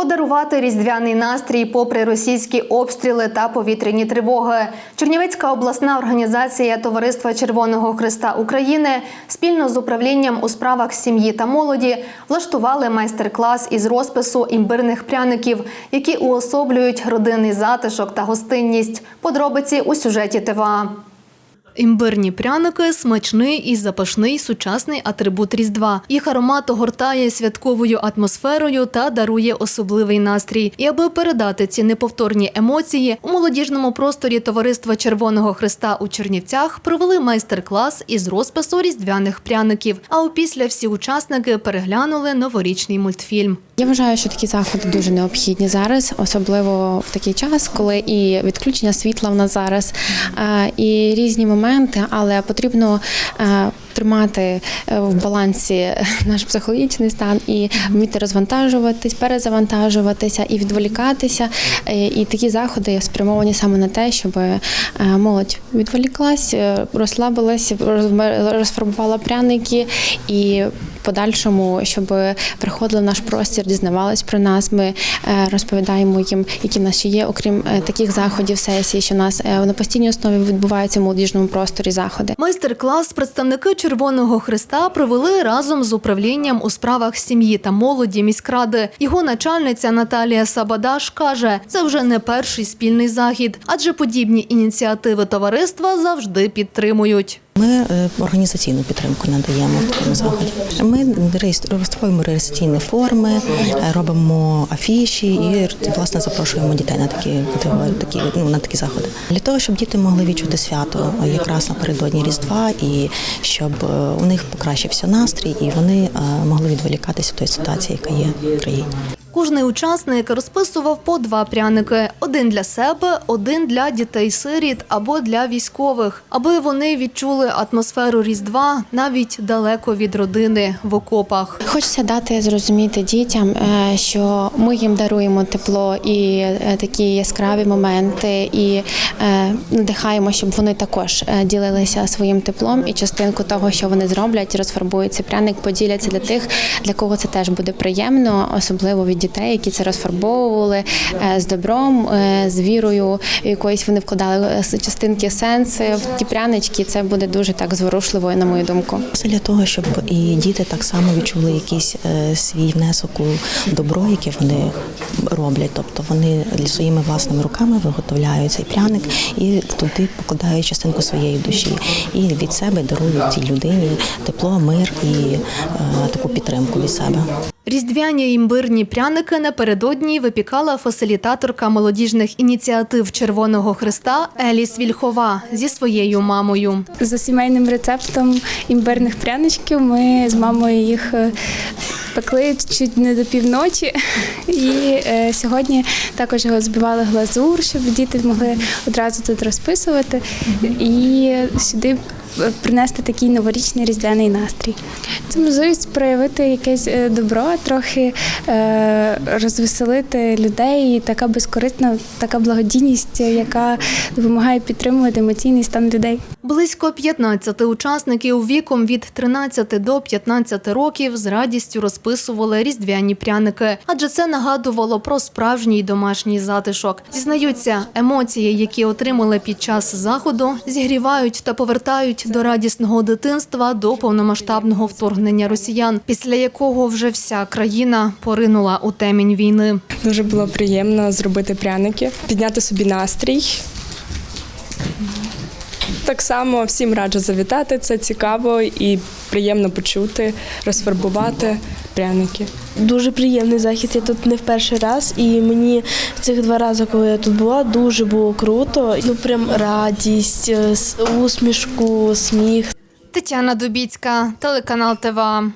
Подарувати різдвяний настрій попри російські обстріли та повітряні тривоги. Чернівецька обласна організація Товариства Червоного Христа України спільно з управлінням у справах сім'ї та молоді влаштували майстер-клас із розпису імбирних пряників, які уособлюють родинний затишок та гостинність. Подробиці у сюжеті ТВА. Імбирні пряники смачний і запашний сучасний атрибут Різдва. Їх аромат огортає святковою атмосферою та дарує особливий настрій. І аби передати ці неповторні емоції, у молодіжному просторі Товариства Червоного Христа у Чернівцях провели майстер-клас із розпису різдвяних пряників. А опісля всі учасники переглянули новорічний мультфільм. Я вважаю, що такі заходи дуже необхідні зараз, особливо в такий час, коли і відключення світла в нас зараз, і різні моменти, але потрібно е, тримати е, в балансі наш психологічний стан і вміти розвантажуватись, перезавантажуватися і відволікатися. Е, І такі заходи спрямовані саме на те, щоб е, молодь відволіклась, е, розслабилась, розформувала розфарбувала пряники і подальшому, щоб приходили в наш простір, дізнавались про нас. Ми е, розповідаємо їм, які в нас ще є, окрім е, таких заходів, сесій, що в нас е, на постійній основі відбуваються в молодіжному просторі заходи. Майстер-клас представники Червоного Христа провели разом з управлінням у справах сім'ї та молоді міськради. Його начальниця Наталія Сабадаш каже, це вже не перший спільний захід, адже подібні ініціативи товариства завжди підтримують. Ми е, організаційну підтримку надаємо в такому заході. Ми реєструємо реєстраційні форми, е, робимо афіші і власне запрошуємо дітей на такі такі ну на такі заходи. Для того, щоб діти могли відчути свято е, якраз напередодні Різдва, і щоб у них покращився настрій, і вони могли відволікатися від тої ситуації, яка є в країні. Кожний учасник розписував по два пряники: один для себе, один для дітей-сиріт або для військових, аби вони відчули атмосферу Різдва навіть далеко від родини в окопах. Хочеться дати зрозуміти дітям, е, що ми їм даруємо тепло і е, такі яскраві моменти, і е, надихаємо, щоб вони також ділилися своїм теплом. І частинку того, що вони зроблять, розфарбують цей пряник, поділяться для тих, для кого це теж буде приємно, особливо від дітей, які це розфарбовували е, з добром, е, з вірою, якоїсь вони вкладали е, частинки сенси в ті прянички. Це буде дуже так зворушливо, на мою думку. Це для того, щоб і діти так само відчули якийсь свій внесок у добро, яке вони роблять. Тобто вони своїми власними руками виготовляють цей пряник і туди покладають частинку своєї душі. І від себе дарують цій людині тепло, мир і таку підтримку від себе. Різдвяні імбирні пряники напередодні випікала фасилітаторка молодіжних ініціатив Червоного Христа Еліс Вільхова зі своєю мамою. За сімейним рецептом імбирних пряничків ми з мамою їх е, пекли чуть не до півночі. І е, сьогодні також збивали глазур, щоб діти могли одразу тут розписувати. І сюди принести такий новорічний різдвяний настрій. Це можливість проявити якесь е, добро, трохи е, розвеселити людей. І така безкорисна, така благодійність, яка допомагає підтримувати емоційний стан людей. Близько 15 учасників віком від 13 до 15 років з радістю розписували різдвяні пряники, адже це нагадувало про справжній домашній затишок. Зізнаються, емоції, які отримали під час заходу, зігрівають та повертають до радісного дитинства до повномасштабного вторгнення росіян, після якого вже вся країна поринула у темінь війни. Дуже було приємно зробити пряники, підняти собі настрій. Так само всім раджу завітати. Це цікаво і приємно почути, розфарбувати пряники. Дуже приємний захід. Я тут не в перший раз, і мені цих два рази, коли я тут була, дуже було круто. Ну прям радість, е, усмішку, сміх. Тетяна Дубіцька, телеканал ТВА.